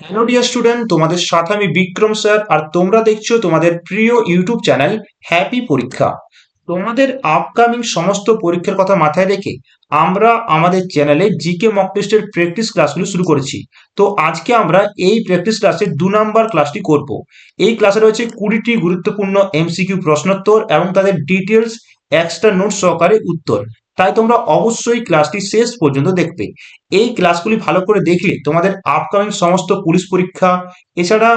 Hello dear student তোমাদের সাথে আমি বিক্রম স্যার, আর তোমরা দেখছ তোমাদের প্রিয় ইউটিউব চ্যানেল হ্যাপি পরীক্ষা তোমাদের আপকামিং সমস্ত পরীক্ষার কথা মাথায় রেখে আমরা আমাদের চ্যানেলে জিকে মক টেস্টের প্র্যাকটিস ক্লাসগুলো শুরু করেছি। তো আজকে আমরা এই প্র্যাকটিস ক্লাসের দু নম্বর ক্লাসটি করব। এই ক্লাসে রয়েছে কুড়িটি গুরুত্বপূর্ণ এমসিকিউ প্রশ্নোত্তর এবং তাদের ডিটেলস এক্সট্রা নোট সহকারে উত্তর। তাই তোমরা অবশ্যই ক্লাসটি শেষ পর্যন্ত দেখবে। এই ক্লাসগুলি ভালো করে দেখলে তোমাদের আপকামিং সমস্ত পুলিশ পরীক্ষা, এছাড়া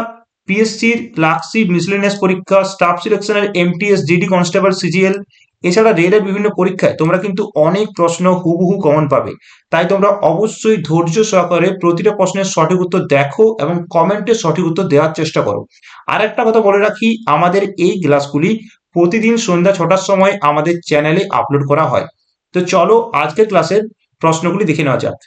পিএসসির ক্লার্কশিপ মিসলেনিয়াস পরীক্ষা স্টাফ সিলেকশনের এমটিএস জিডি কনস্টেবল সিজিএল এছাড়া রেলের বিভিন্ন পরীক্ষায় তোমরা কিন্তু অনেক প্রশ্ন হুবহু কমন পাবে। তাই তোমরা অবশ্যই ধৈর্য সহকারে প্রতিটা প্রশ্নের সঠিক উত্তর দেখো এবং কমেন্টে সঠিক উত্তর দেওয়ার চেষ্টা করো। আর একটা কথা বলে রাখি, আমাদের এই ক্লাসগুলি প্রতিদিন সন্ধ্যা ছটার সময় আমাদের চ্যানেলে আপলোড করা হয়। তো চলো আজকের ক্লাসের প্রশ্নগুলি দেখে নেওয়া যাক।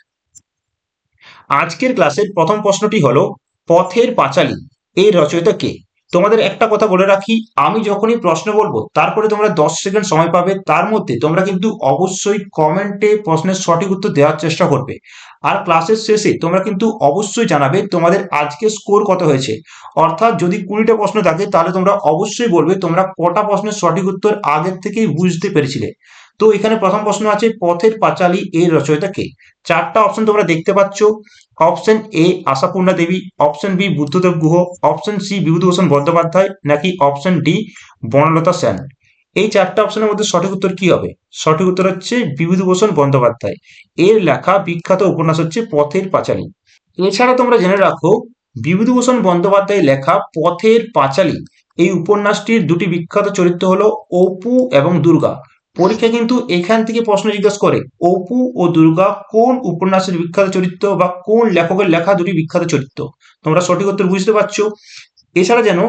আজকের ক্লাসের প্রথম প্রশ্নটি হলো, পথের পাঁচালী এই রচয়িতা কে? তোমাদের একটা কথা বলে রাখি, আমি যখনই প্রশ্ন বলব, তারপরে তোমরা দশ সেকেন্ড সময় পাবে, তার মধ্যে তোমরা কিন্তু অবশ্যই কমেন্টে প্রশ্নের সঠিক উত্তর দেওয়ার চেষ্টা করবে। আর ক্লাসের শেষে তোমরা কিন্তু অবশ্যই জানাবে তোমাদের আজকে স্কোর কত হয়েছে। অর্থাৎ যদি কুড়িটা প্রশ্ন থাকে, তাহলে তোমরা অবশ্যই বলবে তোমরা কটা প্রশ্নের সঠিক উত্তর আগের থেকেই বুঝতে পেরেছিলে। তো এখানে প্রথম প্রশ্ন আছে, পথের পাঁচালী এর রচয়িতা কে? চারটা অপশন তোমরা দেখতে পাচ্ছ। Option A Ashapurna Devi option B Buddhadeb Guha option C Bibhutibhushan Bandyopadhyay, নাকি অপশন ডি বনলতা সেন? এই চারটা অপশনের মধ্যে সঠিক উত্তর কি হবে? সঠিক উত্তর হচ্ছে বিভূতিভূষণ বন্দ্যোপাধ্যায়। এর লেখা বিখ্যাত উপন্যাস হচ্ছে পথের পাঁচালী। এছাড়া তোমরা জেনে রাখো, বিভূতিভূষণ বন্দ্যোপাধ্যায় লেখা পথের পাঁচালী, এই উপন্যাসটির দুটি বিখ্যাত চরিত্র হলো অপু এবং দুর্গা। পরীক্ষা কিন্তু এখান থেকে প্রশ্ন জিজ্ঞেস করে, অপু ও দুর্গা কোন উপন্যাসের বিখ্যাত চরিত্র বা কোন লেখকের লেখা দুটি বিখ্যাত চরিত্র? তোমরা সঠিক উত্তর বুঝতে পারছ। এছাড়া যেন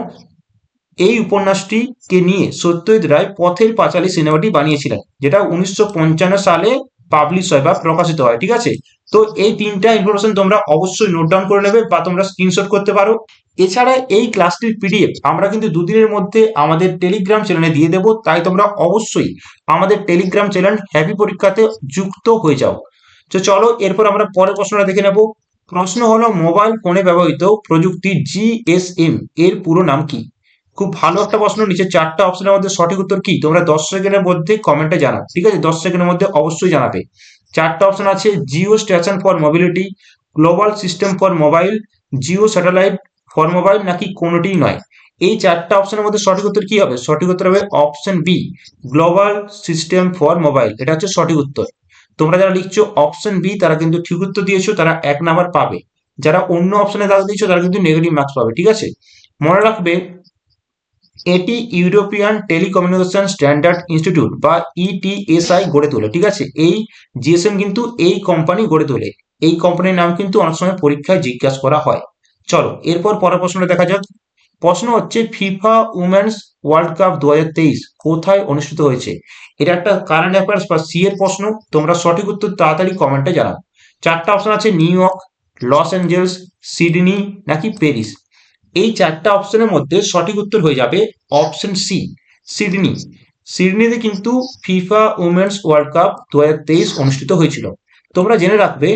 এই উপন্যাসটিকে নিয়ে সত্যজিৎ রায় পথের পাঁচালী সিনেমাটি বানিয়েছিলেন, যেটা উনিশশো পঞ্চান্ন সালে পাবলিশ হয় বা প্রকাশিত হয়, ঠিক আছে? তো এই তিনটা ইনফরমেশন তোমরা অবশ্যই নোট ডাউন করে নেবে বা তোমরা স্ক্রিনশট করতে পারো। এছাড়া এই ক্লাসটির পিডিএফ আমরা কিন্তু দুদিনের মধ্যে আমাদের টেলিগ্রাম চ্যানেলে দিয়ে দেবো, তাই তোমরা অবশ্যই আমাদের টেলিগ্রাম চ্যানেল হ্যাপি পরীক্ষাতে যুক্ত হয়ে যাও। তো চলো, এরপর আমরা পরের প্রশ্নটা দেখে নেব। প্রশ্ন হলো মোবাইল ফোনে ব্যবহৃত প্রযুক্তি জিএসএম এর পুরো নাম কি? খুব ভালো একটা প্রশ্ন, নিচে চারটা অপশনের মধ্যে সঠিক উত্তর কি? তোমরা দশ সেকেন্ডের মধ্যে কমেন্টে জানাও, ঠিক আছে? দশ সেকেন্ডের মধ্যে অবশ্যই জানাবে। চারটা অপশন আছে geo station for mobility global system for mobile geo satellite for mobile নাকি কোনোটিই নয়। এই চারটা অপশনের মধ্যে সঠিক উত্তর কি হবে? সঠিক উত্তর হবে option B global system for mobile এটা হচ্ছে সঠিক উত্তর। তোমরা যারা লিখছো অপশন বি তারা কিন্তু ঠিক উত্তর দিয়েছ, তারা এক নাম্বার পাবে। যারা অন্য অপশনে দাগ দিয়েছ, তারা কিন্তু নেগেটিভ মার্কস পাবে, ঠিক আছে? মনে রাখবে, এটি ইউরোপিয়ান টেলিকমিউনিকেশন স্ট্যান্ডার্ড ইনস্টিটিউট বা ইটিএসআই গড়ে তোলে, ঠিক আছে? এই জিএসএম কিন্তু এই কোম্পানি গড়ে তোলে। এই কোম্পানির নাম কিন্তু অনেক সময় পরীক্ষায় জিজ্ঞাসা করা হয়। চলো, এরপর পরের প্রশ্নটা দেখা যাক। প্রশ্ন হচ্ছে, ফিফা উমেন্স ওয়ার্ল্ড কাপ দু হাজার তেইশ কোথায় অনুষ্ঠিত হয়েছে? এটা একটা কারেন্ট অ্যাফেয়ার্স বা সি এর প্রশ্ন, তোমরা সঠিক উত্তর তাড়াতাড়ি কমেন্টে জানাও। চারটা অপশন আছে, New York, Los Angeles, Sydney নাকি প্যারিস? এই চারটা অপশনের মধ্যে সঠিক উত্তর হয়ে যাবে অপশন সি সিডনি। সিডনিতে কিন্তু ফিফা উমেন্স ওয়ার্ল্ড কাপ দুহাজার তেইশ অনুষ্ঠিত হয়েছিল। তোমরা জেনে রাখবে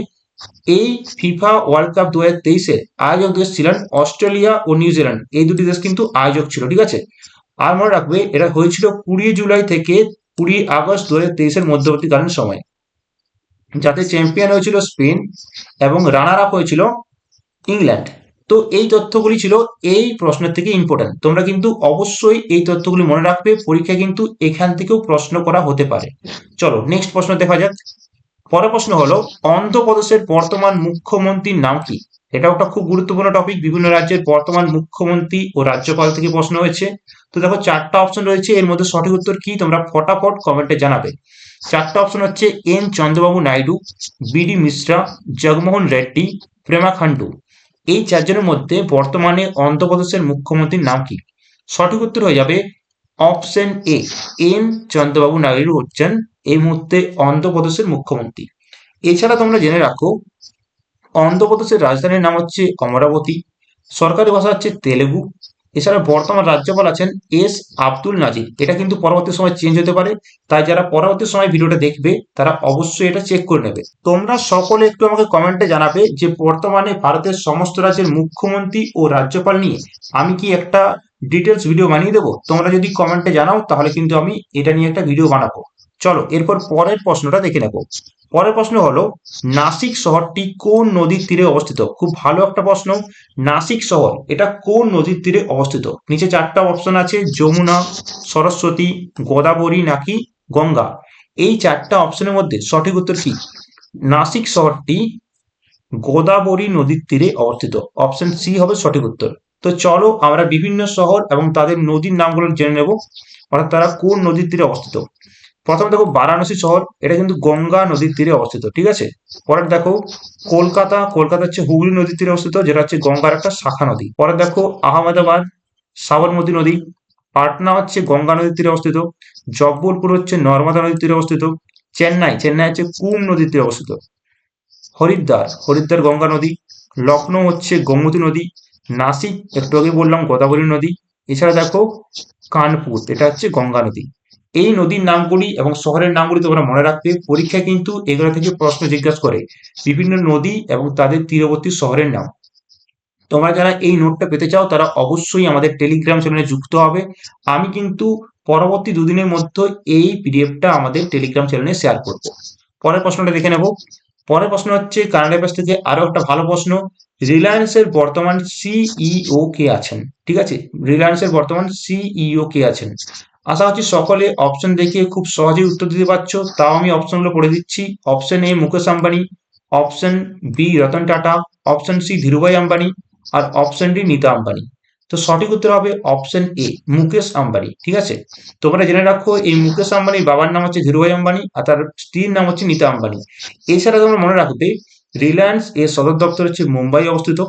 এই ফিফা ওয়ার্ল্ড কাপ দু হাজার তেইশের আয়োজক দেশ ছিলেন অস্ট্রেলিয়া ও নিউজিল্যান্ড এই দুটি দেশ কিন্তু আয়োজক ছিল, ঠিক আছে? আর মনে রাখবে, এটা হয়েছিল কুড়ি জুলাই থেকে কুড়ি আগস্ট দু হাজার তেইশের মধ্যবর্তীকালীন সময়। যাতে চ্যাম্পিয়ন হয়েছিল স্পেন এবং রানার আপ হয়েছিল ইংল্যান্ড। তো এই তথ্যগুলি ছিল এই প্রশ্নের থেকে ইম্পর্টেন্ট তোমরা কিন্তু অবশ্যই এই তথ্যগুলি মনে রাখবে, পরীক্ষায় কিন্তু এখান থেকেও প্রশ্ন করা হতে পারে। চলো নেক্সট প্রশ্ন দেখা যাক। পরের প্রশ্ন হলো, অন্ধ্রপ্রদেশের বর্তমান মুখ্যমন্ত্রীর নাম কি? এটা একটা খুব গুরুত্বপূর্ণ টপিক বিভিন্ন রাজ্যের বর্তমান মুখ্যমন্ত্রী ও রাজ্যপাল থেকে প্রশ্ন হয়েছে। তো দেখো, চারটা অপশন রয়েছে। এর মধ্যে সঠিক উত্তর কি? তোমরা ফটাফট কমেন্টে জানাবে। চারটা অপশন হচ্ছে, এন. চন্দ্রবাবু নাইডু বিডি মিশ্রা, জগমোহন রেড্ডি, প্রেমা খান্ডু এই চারজনের মধ্যে বর্তমানে অন্ধ্রপ্রদেশের মুখ্যমন্ত্রীর নাম কি? সঠিক উত্তর হয়ে যাবে option A N Chandrababu Naidu হচ্ছেন এই মুহূর্তে অন্ধ্রপ্রদেশের মুখ্যমন্ত্রী। এছাড়া তোমরা জেনে রাখো, অন্ধ্রপ্রদেশের রাজধানীর নাম হচ্ছে অমরাবতী, সরকারি ভাষা হচ্ছে তেলেগু, এছাড়া বর্তমান রাজ্যপাল আছেন এস আব্দুল নাজির। এটা কিন্তু পরবর্তী সময় চেঞ্জ হতে পারে, তাই যারা পরবর্তী সময় ভিডিওটা দেখবে, তারা অবশ্যই এটা চেক করে নেবে। তোমরা সকলে একটু আমাকে কমেন্টে জানাবে যে বর্তমানে ভারতের সমস্ত রাজ্যের মুখ্যমন্ত্রী ও রাজ্যপাল নিয়ে আমি কি একটা ডিটেলস ভিডিও বানিয়ে দেবো। তোমরা যদি কমেন্টে জানাও, তাহলে কিন্তু আমি এটা নিয়ে একটা ভিডিও বানাবো। চলো, এরপর পরের প্রশ্নটা দেখে নেব। পরের প্রশ্ন হলো, নাসিক শহরটি কোন নদীর তীরে অবস্থিত? খুব ভালো একটা প্রশ্ন। নাসিক শহর, এটা কোন নদীর তীরে অবস্থিত? নিচে চারটা অপশন আছে, যমুনা, সরস্বতী, গোদাবরী নাকি গঙ্গা। এই চারটা অপশনের মধ্যে সঠিক উত্তর কি? নাসিক শহরটি গোদাবরী নদীর তীরে অবস্থিত। অপশন সি হবে সঠিক উত্তর। তো চলো আমরা বিভিন্ন শহর এবং তাদের নদীর নামগুলো জেনে নেব। অর্থাৎ তারা কোন নদীর তীরে অবস্থিত? প্রথমে দেখো বারাণসী শহর, এটা কিন্তু গঙ্গা নদীর তীরে অবস্থিত, ঠিক আছে? পরে দেখো কলকাতা কলকাতা হচ্ছে হুগলি নদীর তীরে অবস্থিত, যেটা হচ্ছে গঙ্গার একটা শাখা নদী। পরে দেখো আহমেদাবাদ, সাবরমতী নদী, পাটনা হচ্ছে গঙ্গা নদীর তীরে অবস্থিত, জব্বলপুর হচ্ছে নর্মদা নদীর তীরে অবস্থিত, চেন্নাই চেন্নাই হচ্ছে কুম নদীর তীরে অবস্থিত। হরিদ্বার হরিদ্বার গঙ্গা নদী লখনৌ হচ্ছে গোমতী নদী নাসিক একটু আগে বললাম গোদাবরী নদী। এছাড়া দেখো কানপুর, এটা হচ্ছে গঙ্গা নদী। এই নদীর নামগুলি এবং শহরের নামগুলি তোমরা মনে রাখবে। পরীক্ষা কিন্তু এগুলো থেকে প্রশ্ন জিজ্ঞাসা করে বিভিন্ন নদী এবং তাদের তীরবর্তী শহরের নাম। তোমরা যারা এই নোটটা পেতে চাও, তারা অবশ্যই আমাদের টেলিগ্রাম চ্যানেলে যুক্ত হবে। আমি কিন্তু পরবর্তী দুদিনের মধ্যে এই পিডিএফটা আমাদের টেলিগ্রাম চ্যানেলে শেয়ার করব। পরের প্রশ্নটা দেখে নেব। পরের প্রশ্ন হচ্ছে কানাডা ব্যাস থেকে আরও একটা ভালো প্রশ্ন রিলায়েন্সের বর্তমান সিইও কে আছেন? ঠিক আছে? রিলায়েন্সের বর্তমান সিইও কে আছেন? আশা করছি সকলে অপশন দেখে খুব সহজেই উত্তর দিতে পারছ। তাও আমি অপশনগুলো পড়ে দিচ্ছি। Option A Mukesh Ambani. Option B Ratan Tata. Option C Dhirubhai Ambani. R option D Nita Ambani. তো সঠিক উত্তর হবে অপশন এ মুকেশ আম্বানি, ঠিক আছে? তোমরা জেনে রাখো, এই মুকেশ আম্বানির বাবার নাম হচ্ছে ধীরুভাই আম্বানি আর তার স্ত্রীর নাম হচ্ছে নীতা আম্বানি। এছাড়া তোমরা মনে রাখবে রিলায়েন্স এর সদর দপ্তর হচ্ছে মুম্বাই অবস্থিত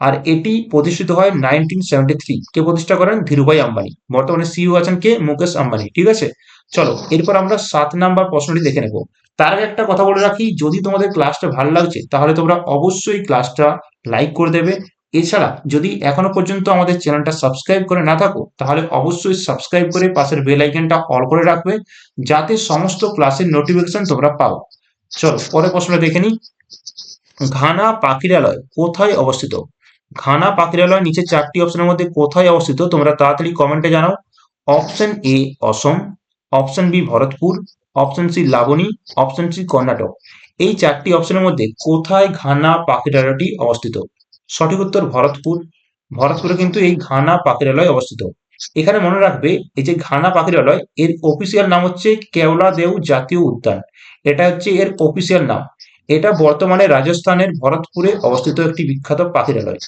আর এটি প্রতিষ্ঠিত হয় নাইনটিন সেভেন্টি থ্রি কে প্রতিষ্ঠা করেন ধীরুভাই আম্বানি। বর্তমানে সিইও আছেন কে? মুকেশ আম্বানি, ঠিক আছে? চলো, এরপর আমরা সাত নাম্বার প্রশ্নটি দেখে নেব। তার আগে একটা কথা বলে রাখি, যদি তোমাদের ক্লাসটা ভালো লাগছে, তাহলে তোমরা অবশ্যই ক্লাসটা লাইক করে দেবে এছাড়া যদি এখনও পর্যন্ত আমাদের চ্যানেলটা সাবস্ক্রাইব করে না থাকো, তাহলে অবশ্যই সাবস্ক্রাইব করে পাশের বেল আইকনটা অল করে রাখবে, যাতে সমস্ত ক্লাসের নোটিফিকেশন তোমরা পাও। চলো, পরের প্রশ্নটা দেখে নিই। ঘানা পাখিরালয় কোথায় অবস্থিত? ঘানা পাখিরালয় নিচে চারটি অপশনের মধ্যে কোথায় অবস্থিত? তোমরা তাড়াতাড়ি কমেন্টে জানাও। Option A Assam. Option B Bharatpur. Option C Lavani. Option C Karnataka. এই চারটি অপশনের মধ্যে কোথায় ঘানা পাখিরালয়টি অবস্থিত? সঠিক উত্তর ভরতপুর। ভরতপুরে কিন্তু এই ঘানা পাখিরালয় অবস্থিত। এখানে মনে রাখবে, এই যে ঘানা পাখিরালয়, এর অফিসিয়াল নাম হচ্ছে কেওলা দেও জাতীয় উদ্যান। এটা হচ্ছে এর অফিসিয়াল নাম। এটা বর্তমানে রাজস্থানের ভরতপুরে অবস্থিত একটি বিখ্যাত পাখিরালয়।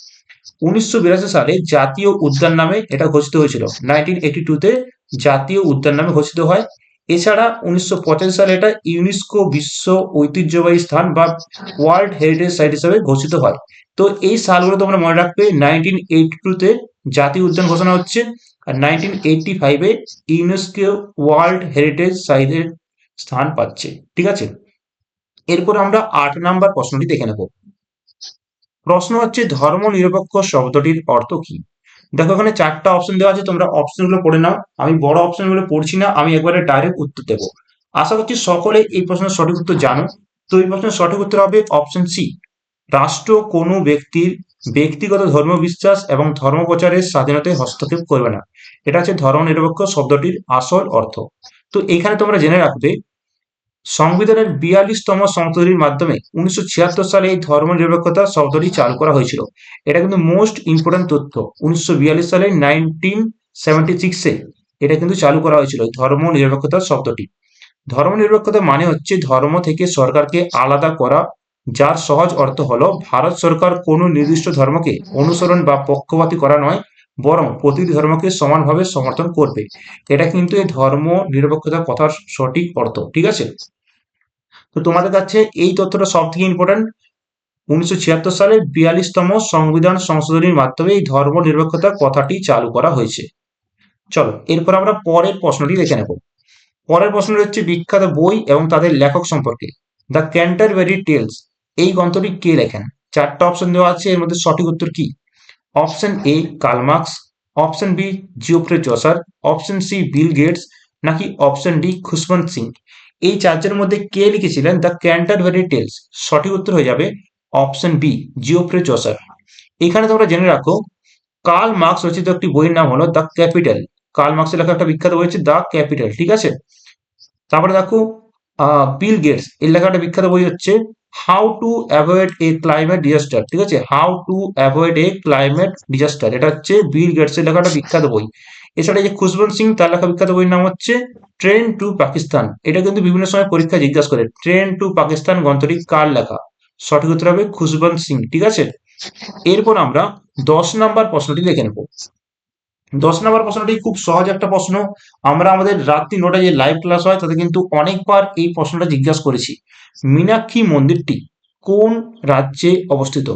উনিশশো বিরাশি সালে জাতীয় উদ্যান নামে এটা ঘোষিত হয়েছিল। নাইনটিন এইটি টুতে জাতীয় উদ্যান নামে ঘোষিত হয়। এছাড়া উনিশশো পঁচাশি সালে এটা ইউনেস্কো বিশ্ব ঐতিহ্যবাহী স্থান বা ওয়ার্ল্ড হেরিটেজ সাইট হিসেবে ঘোষিত হয়। তো এই সালগুলো তোমরা মনে রাখবে নাইনটিন এইটি টুতে জাতীয় উদ্যান ঘোষণা হচ্ছে আর নাইনটিন এইটি ফাইভে ইউনেস্কো ওয়ার্ল্ড হেরিটেজ সাইটের স্থান পাচ্ছে, ঠিক আছে? এরপর আমরা আট নাম্বার প্রশ্নটি দেখে নেব। প্রশ্ন হচ্ছে, ধর্ম নিরপেক্ষ শব্দটির অর্থ কি? দেখো, এখানে চারটা অপশন দেওয়া আছে, তোমরা অপশনগুলো পড়ে নাও। আমি বড় অপশনগুলো পড়ছি না, আমি একবারে ডাইরেক্ট উত্তর দেব। আশা করছি সকলে এই প্রশ্নের সঠিক উত্তর জানো। তো এই প্রশ্নের সঠিক উত্তর হবে অপশন সি রাষ্ট্র কোনো ব্যক্তির ব্যক্তিগত ধর্ম বিশ্বাস এবং ধর্ম প্রচারের স্বাধীনতায় হস্তক্ষেপ করবে না। এটা হচ্ছে ধর্ম নিরপেক্ষ শব্দটির আসল অর্থ। তো এখানে তোমরা জেনে রাখবে, সংবিধানের বিয়াল্লিশতম সংশোধনীর মাধ্যমে উনিশশো ছিয়াত্তর সালে এই ধর্ম নিরপেক্ষতা শব্দটি চালু করা হয়েছিল। এটা কিন্তু মোস্ট ইম্পর্টেন্ট তথ্য। উনিশশো বিয়াল্লিশ সালে নাইনটিন সেভেন্টি সিক্সে এটা কিন্তু চালু করা হয়েছিল ধর্ম নিরপেক্ষতা শব্দটি। ধর্ম নিরপেক্ষতা মানে হচ্ছে ধর্ম থেকে সরকারকে আলাদা করা যার সহজ অর্থ হল, ভারত সরকার কোনো নির্দিষ্ট ধর্মকে অনুসরণ বা পক্ষপাতী করা নয়, বরং প্রতিটি ধর্মকে সমানভাবে সমর্থন করবে। এটা কিন্তু এই ধর্ম নিরপেক্ষতার কথার সঠিক অর্থ, ঠিক আছে? তো তোমাদের কাছে এই তথ্যটা সব থেকে ইম্পর্টেন্ট উনিশশো ছিয়াত্তর সালে বিয়াল্লিশতম সংবিধান সংশোধনীর মাধ্যমে এই ধর্ম নিরপেক্ষতার কথাটি চালু করা হয়েছে। চলো, এরপর আমরা পরের প্রশ্নটি দেখে নেব। পরের প্রশ্নটি হচ্ছে বিখ্যাত বই এবং তাদের লেখক সম্পর্কে। দ্য ক্যান্টারবেরি টেলস এই গ্রন্থটি কে লেখেন? চারটা অপশন দেওয়া আছে, এর মধ্যে সঠিক উত্তর কি? Option A Karl Marx option B Geoffrey Chaucer option C Bill Gates নাকি অপশন ডি খুশবন্ত সিং এই চারজনের মধ্যে কে লিখেছিলেন? দ্য ক্যান্টারবেরি টেলস সঠিক উত্তর হয়ে যাবে অপশন বি জিওফ্রে জসার এখানে তোমরা জেনে রাখো কার্ল মার্কস রচিত একটি বইয়ের নাম হলো দ্য ক্যাপিটাল কার্ল মার্কসের লেখা একটা বিখ্যাত বই হচ্ছে দ্য ক্যাপিটাল ঠিক আছে? তারপরে দেখো বিল গেটস এর লেখা একটা বিখ্যাত বই হচ্ছে how to avoid a climate disaster ঠিক আছে? How to avoid a climate disaster এটা হচ্ছে বিল গেটস এর লেখা একটা বিখ্যাত বই। এছাড়া যে খুশবন্ত সিং, তার লেখা বিখ্যাত বইয়ের নাম হচ্ছে ট্রেন টু পাকিস্তান এটা কিন্তু বিভিন্ন সময় পরীক্ষা জিজ্ঞাসা করে ট্রেন টু পাকিস্তান গ্রন্থটি কার লেখা? সঠিক উত্তর হবে খুশবন্ত সিং, ঠিক আছে? এরপর আমরা দশ নাম্বার প্রশ্নটি দেখে নেব। দশ নম্বর প্রশ্নটি খুব সহজ একটা প্রশ্ন। আমরা আমাদের রাত্রি নটায় যে লাইভ ক্লাস হয়, তাতে কিন্তু অনেকবার এই প্রশ্নটা জিজ্ঞাসা করেছি। মীনাক্ষী মন্দিরটি কোন রাজ্যে অবস্থিত?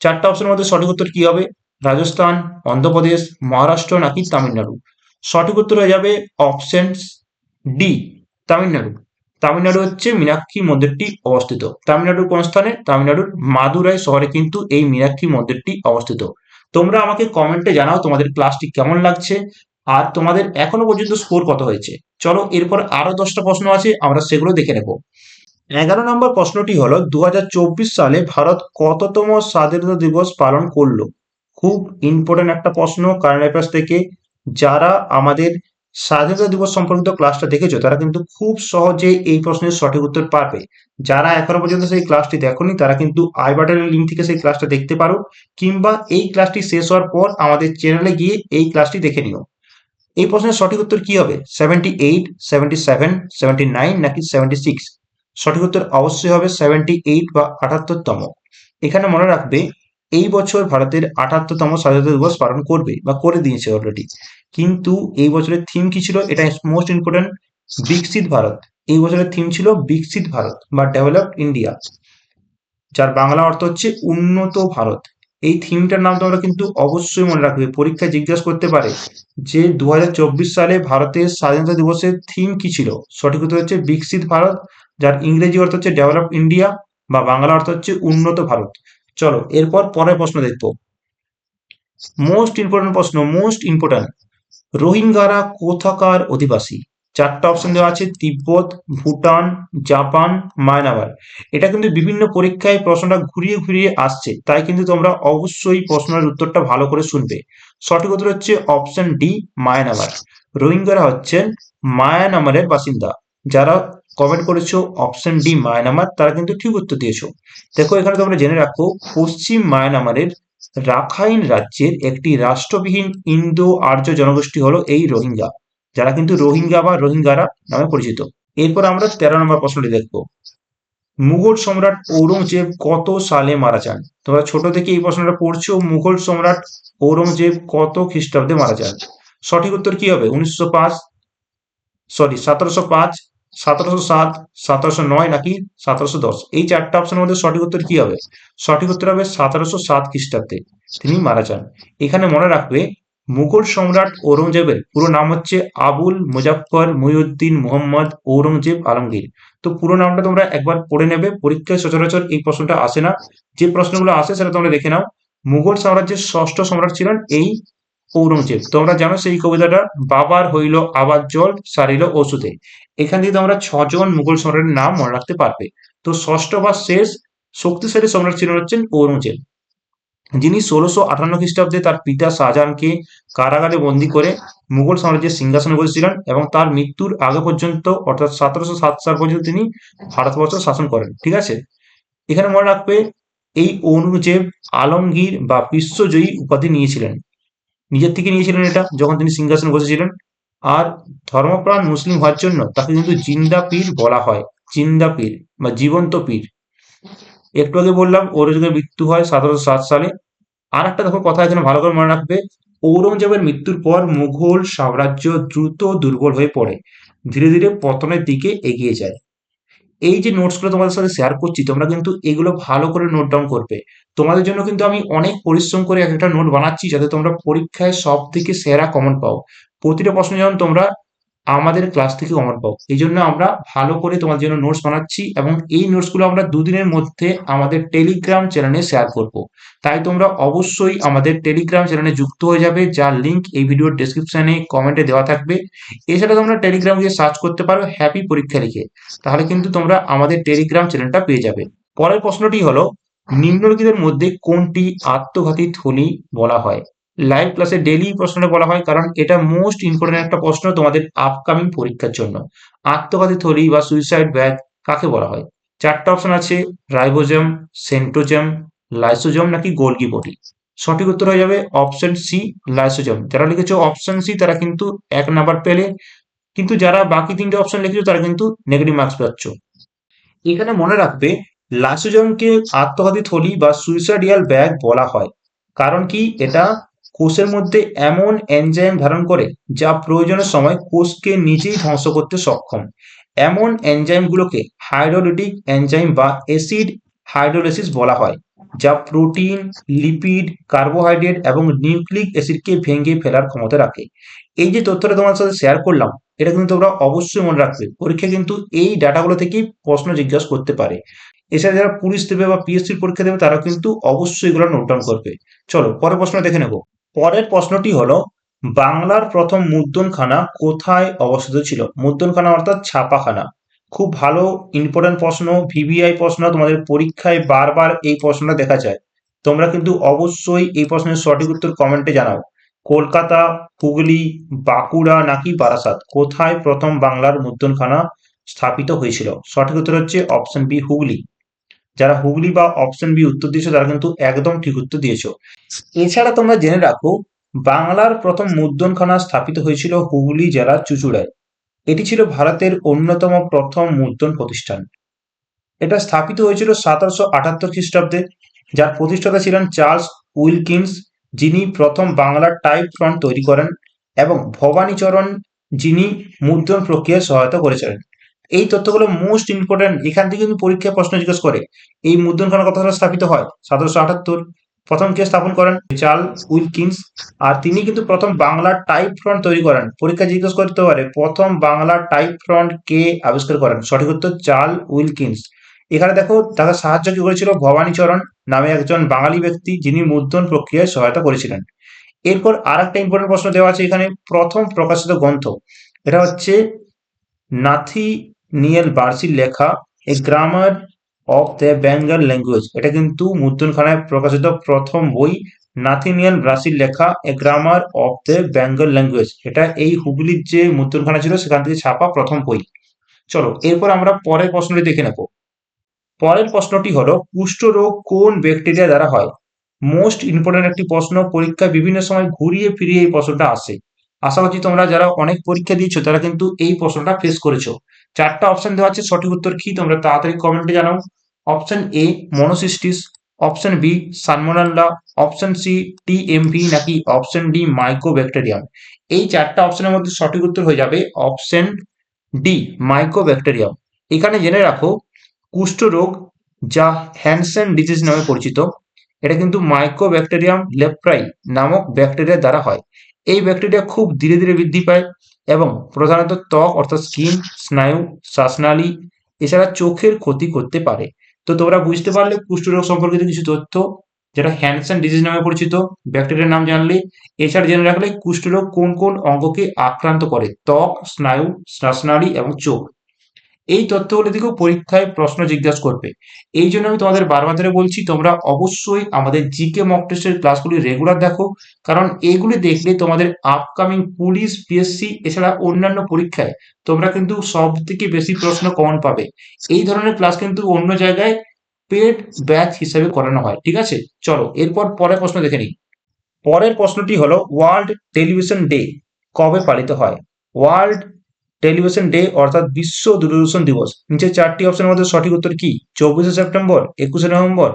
চারটা অপশনের মধ্যে সঠিক উত্তর কি হবে? রাজস্থান, অন্ধ্রপ্রদেশ, মহারাষ্ট্র নাকি তামিলনাড়ু? সঠিক উত্তর হয়ে যাবে অপশন ডি তামিলনাড়ু। তামিলনাড়ু হচ্ছে মীনাক্ষী মন্দিরটি অবস্থিত। তামিলনাড়ুর কোন স্থানে? তামিলনাড়ুর মাদুরাই শহরে কিন্তু এই মীনাক্ষী মন্দিরটি অবস্থিত। তোমরা আমাকে কমেন্টে জানাও তোমাদের ক্লাসটি কেমন লাগছে, আর তোমাদের এখনও পর্যন্ত স্কোর কত হয়েছে। চলো এরপর আরও দশটা প্রশ্ন আছে, আমরা সেগুলো দেখে নেব। এগারো নম্বর প্রশ্নটি হলো দু হাজার চব্বিশ সালে ভারত কততম স্বাধীনতা দিবস পালন করল? খুব ইম্পর্টেন্ট একটা প্রশ্ন কারেন্ট অ্যাফেয়ার্স থেকে। যারা আমাদের স্বাধীনতা দিবস সম্পর্কিত ক্লাসটা দেখেছ? তারা কিন্তু খুব সহজে এই প্রশ্নের সঠিক উত্তর পারবে। যারা এখনও পর্যন্ত সেই ক্লাসটি দেখোনি, তারা কিন্তু আই বাটনের লিঙ্ক থেকে সেই ক্লাসটা দেখতে পারো, কিংবা এই ক্লাসটি শেষ হওয়ার পর আমাদের চ্যানেলে গিয়ে এই ক্লাসটি দেখে নিও। এই প্রশ্নের সঠিক উত্তর কি হবে? Seventy eight seventy seven seventy nine নাকি সেভেন্টি সিক্স সঠিক উত্তর অবশ্যই হবে সেভেন্টি এইট বা আটাত্তরতম। এখানে মনে রাখবে, এই বছর ভারতের আটাত্তরতম স্বাধীনতা দিবস পালন করবে বা করে দিয়েছে অলরেডি কিন্তু এই বছরের থিম কি ছিল? এটা মোস্ট ইম্পর্টেন্ট বিকশিত ভারত। এই বছরের থিম ছিল বিকশিত ভারত বা ডেভেলপড ইন্ডিয়া যার বাংলা অর্থ হচ্ছে উন্নত ভারত। এই থিমটার নাম তোমরা কিন্তু অবশ্যই মনে রাখবে। পরীক্ষায় জিজ্ঞাসা করতে পারে যে দু হাজার চব্বিশ সালে ভারতের স্বাধীনতা দিবসের থিম কি ছিল? সঠিক উত্তর হচ্ছে বিকশিত ভারত, যার ইংরেজি অর্থ হচ্ছে ডেভেলপ ইন্ডিয়া বা বাংলা অর্থ হচ্ছে উন্নত ভারত। চলো, এরপর পরের প্রশ্ন দেখব। মোস্ট ইম্পর্টেন্ট প্রশ্ন মোস্ট ইম্পর্টেন্ট রোহিঙ্গারা কোথাকার অধিবাসী? চারটা অপশন দেওয়া আছে, তিব্বত, ভুটান, জাপান, মায়ানমার। এটা কিন্তু বিভিন্ন পরীক্ষায় প্রশ্নটা ঘুরিয়ে ঘুরিয়ে আসছে, তাই কিন্তু তোমরা অবশ্যই প্রশ্নের উত্তরটা ভালো করে শুনবে। সঠিক উত্তর হচ্ছে অপশন ডি মায়ানমার। রোহিঙ্গারা হচ্ছেন মায়ানমারের বাসিন্দা। যারা কমেন্ট করেছ অপশন ডি মায়ানমার, তারা কিন্তু ঠিক উত্তর দিয়েছ। দেখো এখানে তোমরা জেনে রাখো, পশ্চিম মায়ানমারের রাখাইন রাজ্যের একটি রাষ্ট্রবিহীন ইন্দো আর্য জনগোষ্ঠী হলো এই রোহিঙ্গা, যারা কিন্তু রোহিঙ্গা বা রোহিঙ্গারা নামে পরিচিত। এরপর আমরা তেরো নম্বর প্রশ্নটি দেখব। মুঘল সম্রাট ঔরঙ্গজেব কত সালে মারা যান? তোমরা ছোট থেকে এই প্রশ্নটা পড়ছো, মুঘল সম্রাট ঔরঙ্গজেব কত খ্রিস্টাব্দে মারা যান? সঠিক উত্তর কি হবে? উনিশশো পাঁচ সরি সতেরোশো পাঁচ সতেরোশো সাত, সতেরোশো নয় নাকি সতেরোশো দশ? এই চারটা অপশনের মধ্যে সঠিক উত্তর কি হবে? সঠিক উত্তর হবে সতেরোশো সাত খ্রিস্টাব্দে। তিনি মারা যান। এখানে মনে রাখবে, মুঘল সম্রাট ঔরঙ্গজেবের পুরো নাম হচ্ছে আবুল মুজাফর মহিউদ্দিন মোহাম্মদ ঔরঙ্গজেব আলমগীর। তো পুরো নামটা তোমরা একবার পড়ে নেবে, পরীক্ষায় সচরাচর এই প্রশ্নটা আসে না। যে প্রশ্নগুলো আসে সেটা তোমরা দেখে নাও। মুঘল সাম্রাজ্যের ষষ্ঠ সম্রাট ছিলেন এই ঔরঙ্গজেব তোমরা জানো সেই কবিতাটা, বাবার হইল আবার জল, সারিল ওষুধে এখান থেকে তোমরা ছজন মুঘল সম্রাটের নাম মনে রাখতে পারবে। তো ষষ্ঠ বা শেষ শক্তিশালী সম্রাট ছিলেন হচ্ছেন ঔরঙ্গজেব যিনি ষোলোশো আটান্ন খ্রিস্টাব্দে তার পিতা শাহজাহানকে কারাগারে বন্দী করে মুঘল সাম্রাজ্যের সিংহাসনে বসেছিলেন এবং তার মৃত্যুর আগে পর্যন্ত, অর্থাৎ সতেরোশো সাত সাল পর্যন্ত তিনি ভারতবর্ষ শাসন করেন। ঠিক আছে? এখানে মনে রাখবে, এই ঔরঙ্গজেব আলমগীর বা বিশ্বজয়ী উপাধি নিয়েছিলেন। নিজের থেকে নিয়েছিলেন এটা, যখন তিনি সিংহাসনে বসেছিলেন। আর ধর্মপ্রাণ মুসলিম হওয়ার জন্য তাকে কিন্তু জিন্দা পীর বলা হয়, জিন্দা পীর বা জীবন্ত পীর। একটু আগে বললাম ঔরঙ্গজেবের মৃত্যু হয় সতেরোশো সাত সালে। আর একটা দেখো কথা এখানে ভালো করে মনে রাখবে, ঔরঙ্গজেবের মৃত্যুর পর মুঘল সাম্রাজ্য দ্রুত দুর্বল হয়ে পড়ে, ধীরে ধীরে পতনের দিকে এগিয়ে যায়। এই যে নোটসগুলো তোমাদের সাথে শেয়ার করছি, তোমরা কিন্তু এগুলো ভালো করে নোট ডাউন করবে। তোমাদের জন্য কিন্তু আমি অনেক পরিশ্রম করে এক একটা নোট বানাচ্ছি যাতে তোমরা পরীক্ষায় সব থেকে সেরা কমন পাও। প্রতিটা প্রশ্ন যেমন তোমরা আমাদের ক্লাস থেকে কমন পাও। এই জন্য আমরা ভালো করে তোমার জন্য নোটস বানাচ্ছি এবং এই নোটসগুলো আমরা দুদিনের মধ্যে আমাদের টেলিগ্রাম চ্যানেলে শেয়ার করব। তাই তোমরা অবশ্যই আমাদের টেলিগ্রাম চ্যানেলে যুক্ত হয়ে যাবে, যার লিঙ্ক এই ভিডিওর ডেসক্রিপশনে কমেন্টে দেওয়া থাকবে। এছাড়া তোমরা টেলিগ্রাম গিয়ে সার্চ করতে পারো হ্যাপি পরীক্ষা লিখে। তাহলে কিন্তু তোমরা আমাদের টেলিগ্রাম চ্যানেলটা পেয়ে যাবে। পরের প্রশ্নটি হলো নিম্নলিখিতের মধ্যে কোনটি আত্মঘাতী থলি বলা হয়? লাইভ ক্লাসে ডেলি প্রশ্নটা বলা হয় কারণ এটা মোস্ট ইম্পর্টেন্ট একটা প্রশ্ন তোমাদের আপকামিং পরীক্ষার জন্য। আত্মঘাতী থলি বা সুইসাইড ব্যাগ কাকে বলা হয়? চারটা অপশন আছে, রাইবোজম সেন্টোজম লাইসোজম নাকি গোলগি বডি সঠিক উত্তর হয়ে যাবে অপশন সি লাইসোজম যারা লিখেছো অপশন সি তারা কিন্তু এক নাম্বার পেলে। কিন্তু যারা বাকি তিনটে অপশন লিখেছো, তারা কিন্তু নেগেটিভ মার্কস পাচ্ছ। এখানে মনে রাখবে লাইসোজমকে আত্মঘাতী থলি বা সুইসাইডিয়াল ব্যাগ বলা হয়। কারণ কি? এটা কোষের মধ্যে এমন এনজাইম ধারণ করে যা প্রয়োজনের সময় কোষকে নিজেই ধ্বংস করতে সক্ষম। এমন এনজাইমগুলোকে হাইড্রোলিটিক এনজাইম বা অ্যাসিড হাইড্রোলাইসিস বলা হয়, যা প্রোটিন লিপিড কার্বোহাইড্রেট এবং নিউক্লিক অ্যাসিডকে ভেঙে ফেলার ক্ষমতা রাখে। এই যে তথ্যটা তোমার সাথে শেয়ার করলাম, এটা কিন্তু তোমরা অবশ্যই মনে রাখবে। পরীক্ষা কিন্তু এই ডাটাগুলো থেকেই প্রশ্ন জিজ্ঞাসা করতে পারে। এছাড়া যারা পুলিশ দেবে বা পিএসসির পরীক্ষা দেবে তারা কিন্তু অবশ্যই এগুলো নোট ডাউন করবে। চলো, পরের প্রশ্ন দেখে নেব। পরের প্রশ্নটি হলো, বাংলার প্রথম মুদ্রণখানা কোথায় অবস্থিত ছিল? মুদ্রণখানা অর্থাৎ ছাপাখানা। খুব ভালো ইম্পর্টেন্ট প্রশ্ন ভিভিআই প্রশ্ন, তোমাদের পরীক্ষায় বারবার এই প্রশ্নটা দেখা যায়। তোমরা কিন্তু অবশ্যই এই প্রশ্নের সঠিক উত্তর কমেন্টে জানাও। কলকাতা, হুগলি, বাঁকুড়া নাকি বারাসাত? কোথায় প্রথম বাংলার মুদ্রণখানা স্থাপিত হয়েছিল? সঠিক উত্তর হচ্ছে অপশন বি হুগলি। যারা হুগলি বা অপশন বি উত্তর দিয়েছ, তারা কিন্তু একদম ঠিক উত্তর দিয়েছ। এছাড়া তোমরা জেনে রাখো, বাংলার প্রথম মুদ্রণখানা স্থাপিত হয়েছিল হুগলি জেলার চুচুড়ায়। এটি ছিল ভারতের অন্যতম প্রথম মুদ্রণ প্রতিষ্ঠান। এটা স্থাপিত হয়েছিল সতেরোশো আটাত্তর খ্রিস্টাব্দে। যার প্রতিষ্ঠাতা ছিলেন চার্লস উইলকিন্স, যিনি প্রথম বাংলার টাইপ ফ্রন্ট তৈরি করেন এবং ভবানীচরণ, যিনি মুদ্রণ প্রক্রিয়ায় সহায়তা করেছিলেন। এই তথ্যগুলো মোস্ট ইম্পর্টেন্ট এখান থেকে কিন্তু পরীক্ষায় প্রশ্ন জিজ্ঞেস করে। এই মুদ্রণখানা কথাটা স্থাপিত হয়? সতেরোশো আটাত্তর। প্রথম কে স্থাপন করেন? চার্ল উইলকিন্স। আর তিনি কিন্তু প্রথম বাংলার টাইপ ফ্রন্ট তৈরি করেন। পরীক্ষা জিজ্ঞেস করতে পারে, প্রথম বাংলার টাইপ ফ্রন্ট কে আবিষ্কার করেন? সঠিক উত্তর, চার্ল উইলকিন্স। এখানে দেখো, তাকে সাহায্য কি করেছিল? ভবানীচরণ নামে একজন বাঙালি ব্যক্তি, যিনি মুদ্রণ প্রক্রিয়ায় সহায়তা করেছিলেন। এরপর আর একটা ইম্পর্টেন্ট প্রশ্ন দেওয়া আছে এখানে। প্রথম প্রকাশিত গ্রন্থ। এটা হচ্ছে নাথি নিয়েল বার্সির লেখা a grammar of the Bengal language এটা কিন্তু মুদ্রণখানায় প্রকাশিত প্রথম বই। নাথিনিয়াল ব্রাসির লেখা a grammar of the Bengal language এটা এই হুগলির যে মুদ্রণখানা ছিল, সেখান থেকে ছাপা প্রথম বই। চলো, এরপর আমরা পরের প্রশ্নটি দেখে নেব। পরের প্রশ্নটি হলো কুষ্ঠ রোগ কোন ব্যাকটেরিয়া দ্বারা হয়? মোস্ট ইম্পর্টেন্ট একটি প্রশ্ন পরীক্ষা বিভিন্ন সময় ঘুরিয়ে ফিরিয়ে এই প্রশ্নটা আসে। আশা করছি তোমরা যারা অনেক পরীক্ষা দিয়েছ, তারা কিন্তু এই প্রশ্নটা ফেস করেছ। চারটা অপশন দেওয়া আছে, সঠিক উত্তর কি? তোমরা তাড়াতাড়ি কমেন্টে জানাও। Option A monocystis option B salmonella option C TMV নাকি অপশন ডি মাইক্রোব্যাকটেরিয়াম এই চারটা অপশনের মধ্যে সঠিক উত্তর হয়ে যাবে অপশন ডি মাইক্রোব্যাকটেরিয়াম এখানে জেনে রাখো কুষ্ঠ রোগ যা হ্যানসেন ডিজিজ নামে পরিচিত, এটা কিন্তু মাইক্রোব্যাকটেরিয়াম লেপ্রাই নামক ব্যাকটেরিয়া দ্বারা হয়। এই ব্যাকটেরিয়া খুব ধীরে ধীরে বৃদ্ধি পায় এবং প্রধানত ত্বক অর্থাৎ স্কিন স্নায়ু, শ্বাসনালী এছাড়া চোখের ক্ষতি করতে পারে। তো তোমরা বুঝতে পারলে কুষ্ঠরোগ সম্পর্কিত কিছু তথ্য, যেটা হ্যান্ডসন ডিজিজ নামে পরিচিত ব্যাকটেরিয়ার নাম জানলে। এছাড়া জেনে রাখলে কুষ্ঠরোগ কোন কোন অঙ্গকে আক্রান্ত করে, ত্বক, স্নায়ু, শ্বাসনালী এবং চোখ। এই তথ্যগুলো থেকেও পরীক্ষায় প্রশ্ন জিজ্ঞাসা করবে। এই জন্য আমি তোমাদের বারবার ধরে বলছি, তোমরা অবশ্যই আমাদের জিকে মক টেস্টের ক্লাসগুলি রেগুলার দেখো, কারণ এগুলি দেখলে তোমাদের আপকামিং পুলিশ পিএসসি এছাড়া অন্যান্য পরীক্ষায় তোমরা কিন্তু সব থেকে বেশি প্রশ্ন কমন পাবে। এই ধরনের ক্লাস কিন্তু অন্য জায়গায় পেড ব্যাচ হিসাবে করানো হয়, ঠিক আছে? চলো, এরপর পরের প্রশ্ন দেখে নিই। পরের প্রশ্নটি হলো ওয়ার্ল্ড টেলিভিশন ডে কবে পালিত হয়? ওয়ার্ল্ড টেলিভিশন ডে অর্থাৎ বিশ্ব দূরদর্শন দিবস। নিচে চারটি অপশনের মধ্যে সঠিক উত্তর কি? চব্বিশে সেপ্টেম্বর, একুশে নভেম্বর,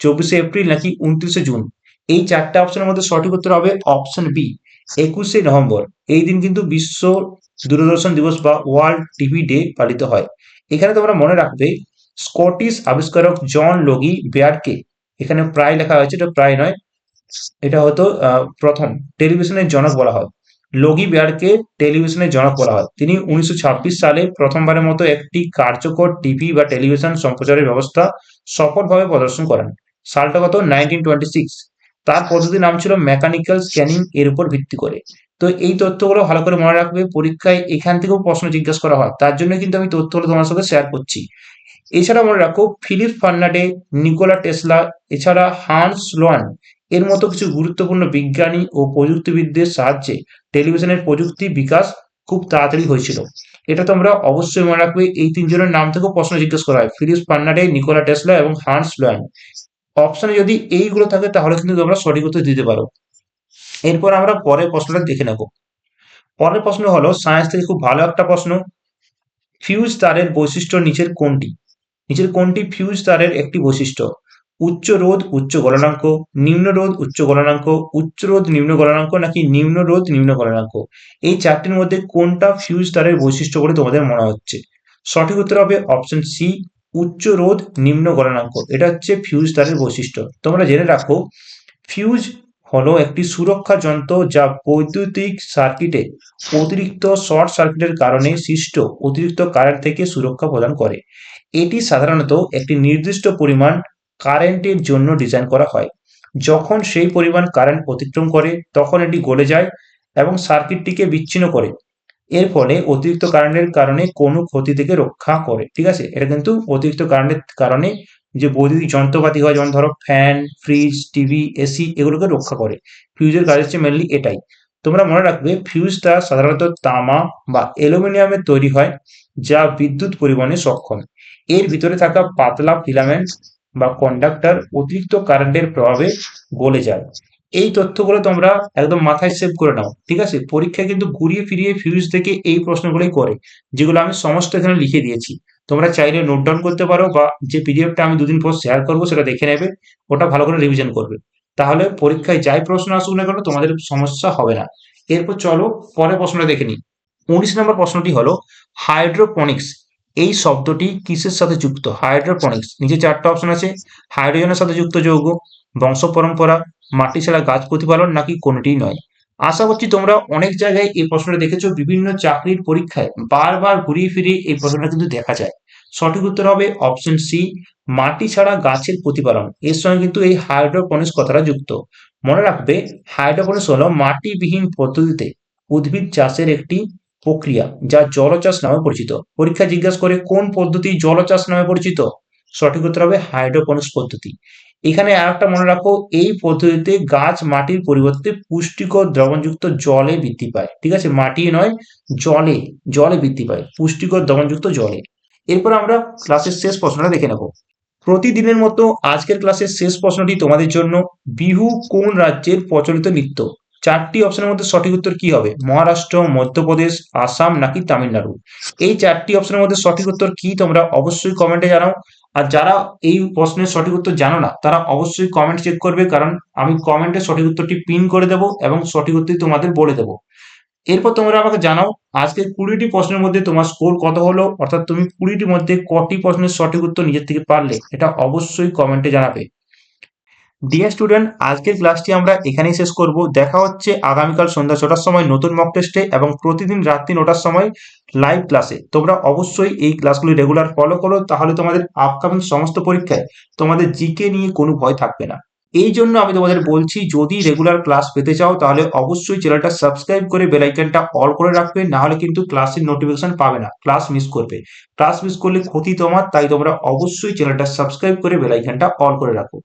চব্বিশে এপ্রিল নাকি উনত্রিশে জুন? এই চারটা অপশনের মধ্যে সঠিক উত্তর হবে অপশন বি, একুশে নভেম্বর। এই দিন কিন্তু বিশ্ব দূরদর্শন দিবস বা ওয়ার্ল্ড টিভি ডে পালিত হয়। এখানে তোমরা মনে রাখবে, স্কটিশ আবিষ্কারক জন লগি বেয়ারকে এখানে প্রায় লেখা হয়েছে, এটা প্রায় নয়, এটা হয়তো প্রথম। টেলিভিশনের জনক বলা হয়। লগি বেয়ারকে টেলিভিশনের জনক বলা হয়। তিনি উনিশশো ছাব্বিশ সালে প্রথমবারের মতো একটি কার্যকর টিভি বা টেলিভিশন সম্প্রচারের ব্যবস্থা সফলভাবে প্রদর্শন করেন। সালটা কত? নাইনটিন টোয়েন্টি সিক্স তার পদ্ধতির নাম ছিল মেকানিক্যাল স্ক্যানিং এর উপর ভিত্তি করে। তো এই তথ্যগুলো ভালো করে মনে রাখবে, পরীক্ষায় এখান থেকেও প্রশ্ন জিজ্ঞাসা করা হয়। তার জন্য কিন্তু আমি তথ্যগুলো তোমার সাথে শেয়ার করছি। এছাড়া মনে রাখো, ফিলিপ ফার্নাডে নিকোলা টেসলা, এছাড়া হান্স লোয়ান এর মতো কিছু গুরুত্বপূর্ণ বিজ্ঞানী ও প্রযুক্তিবিদদের সাহায্যে টেলিভিশনের প্রযুক্তি বিকাশ খুব তাড়াতাড়ি হয়েছিল। এটা তোমরা অবশ্যই মনে রাখবে, এই তিনজনের নাম থেকেও প্রশ্ন জিজ্ঞেস করা হয় ফিলিপ ফার্নাডে নিকোলা টেসলা এবং হান্স লোয়ান। অপশনে যদি এইগুলো থাকে, তাহলে কিন্তু তোমরা সঠিক উত্তর দিতে পারো। এরপর আমরা পরের প্রশ্নটা দেখে নেব। পরের প্রশ্ন হলো, সায়েন্স থেকে খুব ভালো একটা প্রশ্ন, ফিউজ তারের বৈশিষ্ট্য নিচের কোনটি? নিচের কোনটি ফিউজ তারের একটি বৈশিষ্ট্য? উচ্চ রোধ, উচ্চ গলনাঙ্ক, নিম্ন রোধ, উচ্চ গলনাঙ্ক, উচ্চ রোধ, নিম্ন গলনাঙ্ক নাকি নিম্ন রোধ, নিম্ন গলনাঙ্ক? এই চারটির মধ্যে কোনটা ফিউজ তারের বৈশিষ্ট্য বলে তোমাদের মনে হচ্ছে? সঠিক উত্তর হবে অপশন সি, উচ্চ রোধ, নিম্ন গলনাঙ্ক। এটা হচ্ছে ফিউজ তারের বৈশিষ্ট্য। তোমরা জেনে রাখো, ফিউজ হলো একটি সুরক্ষা যন্ত্র যা বৈদ্যুতিক সার্কিটে অতিরিক্ত শর্ট সার্কিটের কারণে সৃষ্ট অতিরিক্ত কারেন্ট থেকে সুরক্ষা প্রদান করে। এটি সাধারণত একটি নির্দিষ্ট পরিমাণ কারেন্টের জন্য ডিজাইন করা হয়। যখন সেই পরিমাণ কারেন্ট অতিক্রম করে, তখন এটি গলে যায় এবং সার্কিটটিকে বিচ্ছিন্ন করে। এর ফলে অতিরিক্ত কারেন্টের কারণে কোনো ক্ষতি থেকে রক্ষা করে। ঠিক আছে? এটা কিন্তু অতিরিক্ত কারেন্টের কারণে যে বৈদ্যুতিক যন্ত্রপাতি হয়, যেমন ধরো ফ্যান ফ্রিজ টিভি এসি এগুলোকে রক্ষা করে। ফিউজের কাজ হচ্ছে মেনলি এটাই। তোমরা মনে রাখবে ফিউজটা সাধারণত তামা বা অ্যালুমিনিয়ামের তৈরি হয়, যা বিদ্যুৎ পরিবহনে সক্ষম। এর ভিতরে থাকা পাতলা ফিলামেন্ট বা কন্ডাক্টর অতিরিক্ত কারেন্টের প্রভাবে গলে যায়। এই তথ্যগুলো তোমরা একদম মাথায় সেভ করে নাও, ঠিক আছে? পরীক্ষায় কিন্তু ঘুরিয়ে ফিরিয়ে ফিউজ থেকে এই প্রশ্নগুলোই করে, যেগুলো আমি সমস্ত এখানে লিখে দিয়েছি। তোমরা চাইলে নোট ডাউন করতে পারো বা যে পিডিএফটা আমি দুদিন পর শেয়ার করব সেটা দেখে নেবে, ওটা ভালো করে রিভিশন করবে। তাহলে পরীক্ষায় যাই প্রশ্ন আসুক না কেন তোমাদের সমস্যা হবে না। এরপর চলো পরের প্রশ্নটা দেখে নিই। উনিশ নম্বর প্রশ্নটি হলো হাইড্রোপনিক্স এই শব্দটি কিসের সাথে যুক্ত? হাইড্রোপনিক্স নিচে চারটা অপশন আছে। হাইড্রোজেনের সাথে যুক্ত যৌগ, বংশ পরম্পরা, মাটি ছাড়া গাছ প্রতিপালন নাকি কোনটিই নয়? আশা করছি তোমরা অনেক জায়গায় এই প্রশ্নটা দেখেছ। বিভিন্ন চাকরির পরীক্ষায় বারবার ঘুরিয়ে ফিরিয়ে এই প্রশ্নটা কিন্তু দেখা যায়। সঠিক উত্তর হবে অপশন সি মাটি ছাড়া গাছের প্রতিপালন। এর সঙ্গে কিন্তু এই হাইড্রোপনিক্স কথাটা যুক্ত। মনে রাখবে হাইড্রোপনিক্স হলো মাটিবিহীন পদ্ধতিতে উদ্ভিদ চাষের একটি প্রক্রিয়া যা জলচাষ নামে পরিচিত। পরীক্ষা জিজ্ঞাসা করে কোন পদ্ধতি জলচাষ নামে পরিচিত? সঠিক উত্তর হবে হাইড্রোপনিক্স পদ্ধতি। এখানে আর একটা মনে রাখো, এই পদ্ধতিতে গাছ মাটির পরিবর্তে পুষ্টিকর দ্রবণযুক্ত জলে বৃদ্ধি পায়। ঠিক আছে? মাটি নয়, জলে জলে বৃদ্ধি পায়। পুষ্টিকর দ্রবণযুক্ত জলে। এরপর আমরা ক্লাসের শেষ প্রশ্নটা দেখে নেব। প্রতিদিনের মতো আজকের ক্লাসের শেষ প্রশ্নটি তোমাদের জন্য। বিহু কোন রাজ্যের প্রচলিত নৃত্য? চারটি অপশনের মধ্যে সঠিক উত্তর কি হবে? মহারাষ্ট্র, মধ্যপ্রদেশ, আসাম নাকি তামিলনাড়ু? এই চারটি অপশনের মধ্যে সঠিক উত্তর কি তোমরা অবশ্যই কমেন্টে জানাও। আর যারা এই প্রশ্নের সঠিক উত্তর জানো না, তারা অবশ্যই কমেন্ট চেক করবে কারণ আমি কমেন্টে সঠিক উত্তরটি পিন করে দেবো এবং সঠিক উত্তরটি তোমাদের বলে দেবো। এরপর তোমরা আমাকে জানাও, আজকে কুড়িটি প্রশ্নের মধ্যে তোমার স্কোর কত হলো? অর্থাৎ তুমি কুড়িটির মধ্যে কটি প্রশ্নের সঠিক উত্তর নিজের থেকে পারলে, এটা অবশ্যই কমেন্টে জানাবে। ডিয়ার স্টুডেন্ট আজকের ক্লাসটি আমরা এখানেই শেষ করব। দেখা হচ্ছে আগামীকাল সন্ধ্যা ছটার সময় নতুন মক টেস্টে এবং প্রতিদিন রাত্রি নটার সময় লাইভ ক্লাসে তোমরা অবশ্যই এই ক্লাসগুলি রেগুলার ফলো করো, তাহলে তোমাদের আপকামিং সমস্ত পরীক্ষায় তোমাদের জিকে নিয়ে কোনো ভয় থাকবে না। এই জন্য আমি তোমাদের বলছি, যদি রেগুলার ক্লাস পেতে চাও, তাহলে অবশ্যই চ্যানেলটা সাবস্ক্রাইব করে বেলাইকনটা অল করে রাখবে, না হলে কিন্তু ক্লাসের নোটিফিকেশন পাবে না। ক্লাস মিস করবে। ক্লাস মিস করলে ক্ষতি তোমার, তাই তোমরা অবশ্যই চ্যানেলটা সাবস্ক্রাইব করে বেলাইকনটা অল করে রাখো।